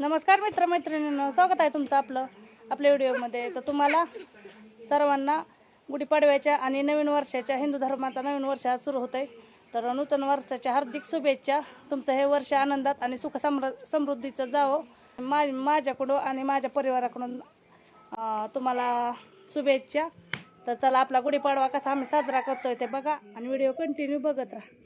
नमस्कार मित्रमैत्रिणींनो स्वागत आहे तुमचं आपलं आपल्या व्हिडिओमध्ये. तर तुम्हाला सर्वांना गुढीपाडव्याच्या आणि नवीन वर्षाच्या हिंदू धर्माचा नवीन वर्ष आज सुरू होत आहे तर नूतन वर्षाच्या हार्दिक शुभेच्छा. तुमचं हे वर्ष आनंदात आणि सुख समृ समृद्धीचं जावं. मा माझ्याकडून आणि माझ्या परिवाराकडून तुम्हाला शुभेच्छा. तर चला आपला गुढीपाडवा कसा आम्ही साजरा करतोय ते बघा आणि व्हिडिओ कंटिन्यू बघत राहा.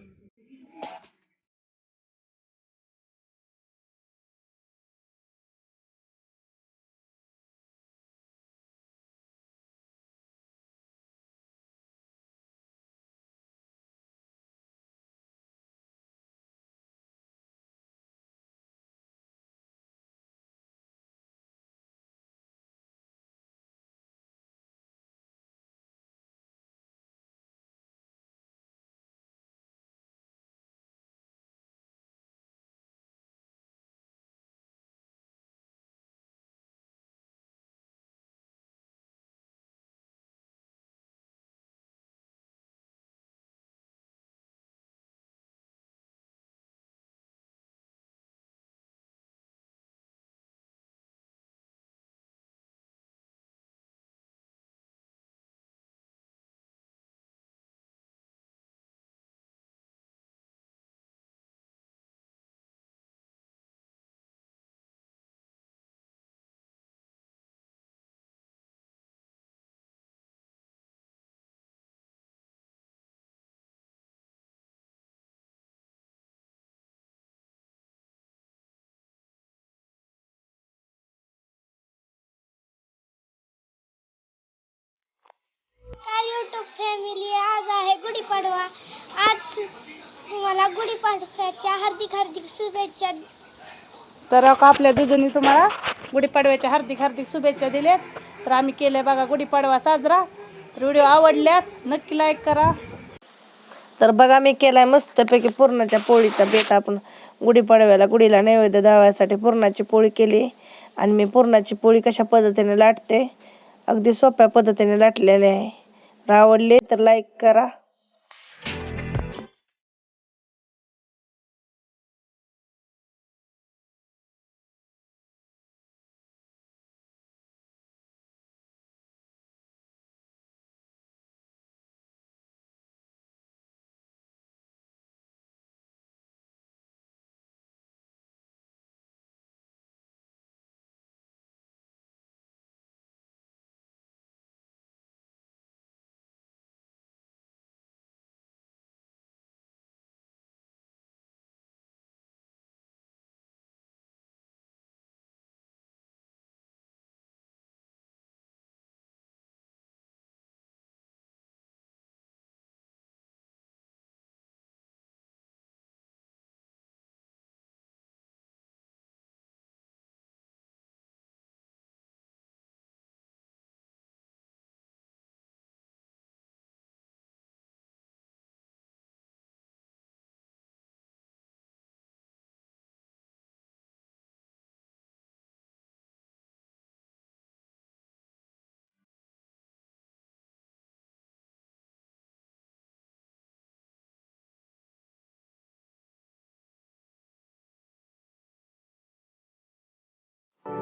फॅमिली आज आहे गुढीपाडवा. आज तुम्हाला गुढीपाडव्याच्या हार्दिक हार्दिक शुभेच्छा. तर का आपल्या दिदींनी तुम्हाला गुढीपाडव्याच्या हार्दिक हार्दिक शुभेच्छा दिल्यात. तर आम्ही केले बघा गुढीपाडवा साजरा. तर व्हिडिओ आवडल्यास नक्की लाईक करा. तर बघा मी केलाय मस्तपैकी पुरणाच्या पोळीचा बेत. आपण गुढीपाडव्याला गुढीला नैवेद्य दावायसाठी पुरणाची पोळी केली. आणि मी पुरणाची पोळी कशा पद्धतीने लाटते? अगदी सोप्या पद्धतीने लाटलेली आहे. आवडले तर लाईक करा.